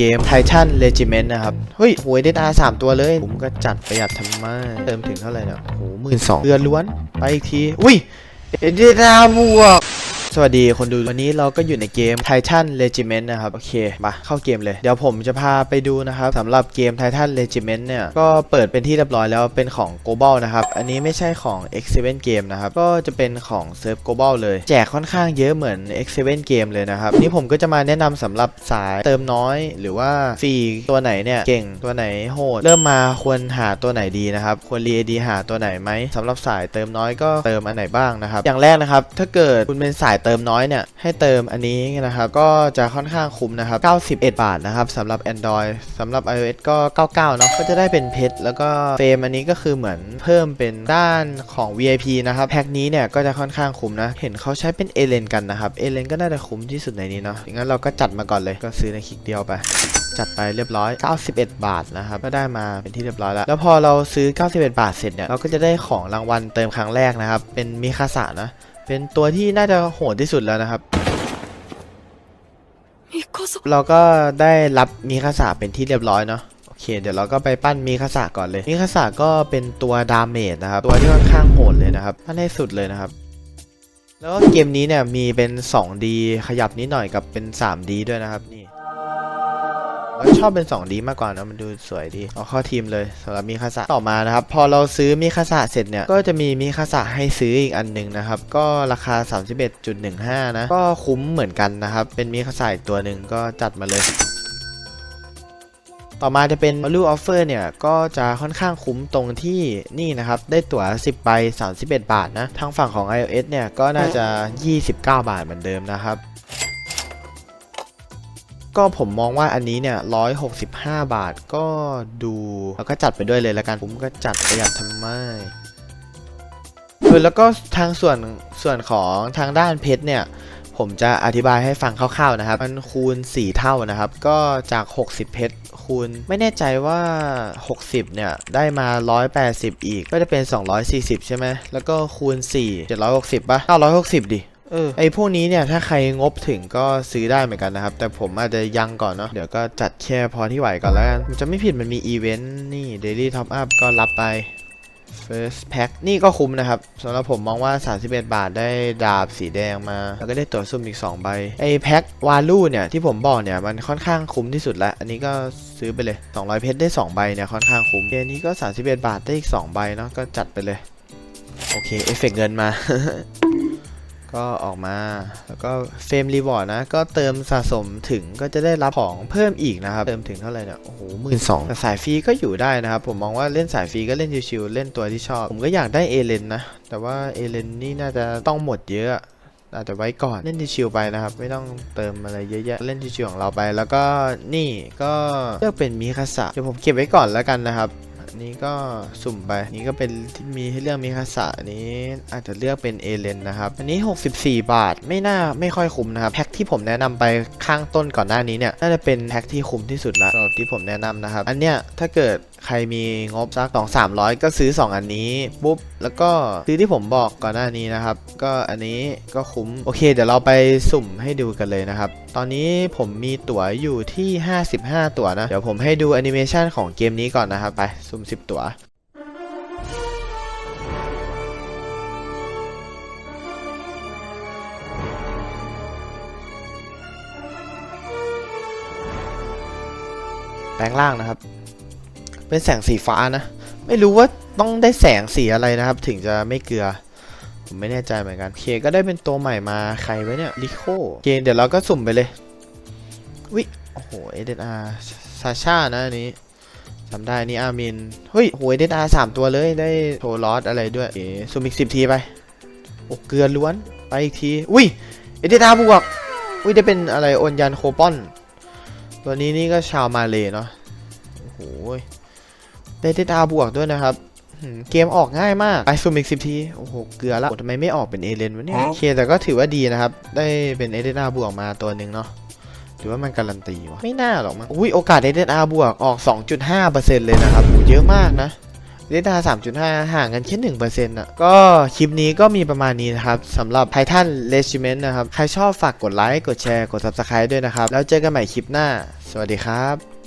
เกม Titan Regiment นะครับ เฮ้ยโหยเดอาสามตัวเลย ผมก็จัดประหยัดทำไมเติมถึงเท่าไหร่เนี่ยโหหมื่นสองเดือนล้วน ไปอีกที อุ้ยเดอาบวก สวัสดีคนดูวันนี้เราก็อยู่ในเกม Titan Regiment นะครับ โอเค มาเข้าเกมเลย เดี๋ยวผมจะพาไปดูนะครับสำหรับเกม Titan Regiment เนี่ย ก็เปิดเป็นที่เรียบร้อยแล้วเป็นของ Global นะครับ อันนี้ไม่ใช่ของ X7 Game นะครับ ก็จะเป็นของเซิร์ฟ Global เลย แจกค่อนข้างเยอะเหมือน X7 Game เลยนะครับ นี่ผมก็จะมาแนะนำสำหรับสายเติมน้อย หรือว่าฟรีตัวไหนเนี่ยเก่งตัวไหนโหด เริ่มมาควรหาตัวไหนดีนะครับ ควรรีดีหาตัวไหนไหมสำหรับสายเติมน้อยก็เติมอันไหนบ้างนะครับ อย่างแรกนะครับ ถ้าเกิดคุณเป็นสายเติมน้อยเนี่ยให้เติมอันนี้นะครับก็จะค่อนข้างคุ้มนะครับ 91 บาทนะครับสำหรับ Android สำหรับ iOS ก็ 99 เนาะก็จะได้เป็นเพชรแล้วก็เฟรมอันนี้ก็คือเหมือนเพิ่มเป็นด้านของ VIP นะครับแพ็คนี้เนี่ยก็จะค่อนข้างคุ้มนะ เห็นเขาใช้เป็นเอเลนกันนะครับเอเลนก็น่าจะคุ้มที่สุดในนี้เนาะงั้นเราก็จัดมาก่อนเลยก็ซื้อในคลิกเดียวไปจัดไปเรียบร้อย 91 บาทนะครับ ก็ได้มาเป็นที่เรียบร้อยแล้ว แล้วพอเราซื้อ 91 บาทเสร็จเนี่ย เราก็จะได้ของรางวัลเติมครั้งแรกนะครับ เป็นมิคาสะนะ เป็นตัวที่น่าจะโหดที่สุดแล้วนะครับ เราก็ได้รับมีคาสาเป็นที่เรียบร้อยเนาะโอเค เดี๋ยวเราก็ไปปั้นมีคาสาก่อนเลยมีคาสาก็เป็นตัวดาเมจนะครับ ตัวที่ค่อนข้างโหดเลยนะครับท่านให้สุดเลยนะครับ แล้วก็เกมนี้เนี่ยมีเป็น 2D ขยับนิดหน่อยกับเป็น 3D ด้วยนะครับ ชอบเป็น 2D มากกว่านะมันดูสวยดี เอาเข้าทีมเลยสำหรับมีคาสะต่อมานะครับ พอเราซื้อมีคาสะเสร็จเนี่ย ก็จะมีมีคาสะให้ซื้ออีกอันหนึ่งนะครับ ก็ราคา 31.15 นะ ก็คุ้มเหมือนกันนะครับ เป็นมีคาสะอีกตัวหนึ่งก็จัดมาเลยต่อมาจะเป็น value offer เนี่ย ก็จะค่อนข้างคุ้มตรงที่นี่นะครับ ได้ตั๋ว 10 ใบ 31 บาทนะ ทางฝั่งของ iOS เนี่ย ก็น่าจะ 29 บาทเหมือนเดิมนะครับ ก็ผมมองว่าอันนี้เนี่ย165บาทก็ดูแล้วก็จัดไปด้วยเลยละกันผมก็จัดประหยัดทำไมเออแล้วก็ทางส่วนส่วนของทางด้านเพชรเนี่ย ผมจะอธิบายให้ฟังคร่าวๆนะครับ มันคูณ 4 เท่านะครับ ก็จาก 60 เพชรคูณไม่แน่ใจว่า 60 เนี่ย ได้มา 180 อีก ก็จะเป็น 240 ใช่ไหมแล้วก็คูณ 4 760ป่ะ960 ดิ เออไอพวกนี้เนี่ยถ้าใครงบถึงก็ซื้อได้เหมือนกันนะครับ แต่ผมอาจจะยังก่อนเนาะเดี๋ยวก็จัดแค่พอที่ไหวก่อนแล้วกันจะไม่ผิดมันมีอีเวนต์นี่ Daily Top Up ก็รับไป First Pack นี่ก็คุ้มนะครับสำหรับผมมองว่า 31 บาทได้ดาบสีแดงมา แล้วก็ได้ตัวซุ่มอีก 2 ใบ ไอ้แพ็ควาลูเนี่ยที่ผมบอกเนี่ย มันค่อนข้างคุ้มที่สุดแล้ว อันนี้ก็ซื้อไปเลย 200 เพชรได้ 2 ใบเนี่ยค่อนข้างคุ้มอันนี้ก็ 31 บาทได้อีก 2 ใบเนาะก็จัดไปเลย โอเค เอฟเฟกต์เงินมา ก็ออกมาแล้วก็เฟรมรีวอร์ดนะ ก็เติมสะสมถึงก็จะได้รับของเพิ่มอีกนะครับ เติมถึงเท่าไหร่เนี่ย โอ้โหหมื่นสองสายฟรีก็อยู่ได้นะครับ ผมมองว่าเล่นสายฟรีก็เล่นชิวๆเล่นตัวที่ชอบ ผมก็อยากได้เอเลนนะ แต่ว่าเอเลนนี่น่าจะต้องหมดเยอะอาจจะไว้ก่อนเล่นชิวๆไปนะครับ ไม่ต้องเติมอะไรเยอะแยะเล่นชิวๆของเราไป แล้วก็นี่ก็เลือกเป็นมิคาสะเดี๋ยวผมเก็บไว้ก่อนแล้วกันนะครับ นี้ก็สุ่มไป นี่ก็เป็นที่มีให้เลือกมีคาสะนี้ อาจจะเลือกเป็นเอเลนนะครับ อันนี้ 64 บาทไม่น่าไม่ค่อยคุ้มนะครับ แพ็คที่ผมแนะนำไปข้างต้นก่อนหน้านี้เนี่ย น่าจะเป็นแพ็คที่คุ้มที่สุดแล้วสำหรับที่ผมแนะนำนะครับ อันเนี้ยถ้าเกิดใครมีงบสักสองสามร้อยก็ซื้อ 2 อันนี้ปุ๊บ แล้วก็ซื้อที่ผมบอกก่อนหน้านี้นะครับ ก็อันนี้ก็คุ้ม โอเค เดี๋ยวเราไปสุ่มให้ดูกันเลยนะครับ ตอนนี้ผมมีตั๋วอยู่ที่ 55 ตั๋วนะ เดี๋ยวผมให้ดูแอนิเมชันของเกมนี้ก่อนนะครับ ไปสุ่ม10ตัว แปลงร่างนะครับ เป็นแสงสีฟ้านะ ไม่รู้ว่าต้องได้แสงสีอะไรนะครับ ถึงจะไม่เกลือผมไม่แน่ใจเหมือนกันเคก็ได้เป็นตัวใหม่มาใครไว้เนี่ยลิโคเคเดี๋ยวเราก็สุ่มไปเลยวิโอ้โหเอเดนอาซาชานะอันนี้ จำได้นี่อามิน เฮ้ยโหเอเดนอาสามตัวเลยได้โทลอสอะไรด้วยเอ๋สุ่มอีกสิบทีไปโอ้เกลือล้วนไปอีกที อุ้ยเอเดนอาบวก อุ้ยได้เป็นอะไรโอนยันโคปอน ตัวนี้นี่ก็ชาวมาเลยเนาะโอ้โหได้เดอาบวกด้วยนะครับเกมออกง่ายมากไปซูมอีกสิบที โอ้โห เกลือล้วโอ้ทำไมไม่ออกเป็นเอเลนวะเนี่ยโอเคแต่ก็ถือว่าดีนะครับ ได้เป็นเอเดนาบวกมาตัวหนึ่งเนาะ ถือว่ามันการันตีวะไม่น่าหรอกมั้งอุ้ยโอกาสเอเดนาบวกออก 2.5%เลยนะครับโอ้เยอะมากนะเดนา3.5ห่างกันแค่1%อะ ก็คลิปนี้ก็มีประมาณนี้นะครับสำหรับ Titan Regiment นะครับ ใครชอบฝากกดไลค์ กดแชร์ กด Subscribe ด้วยนะครับ แล้วเจอกันใหม่คลิปหน้าสสวัสดีครับ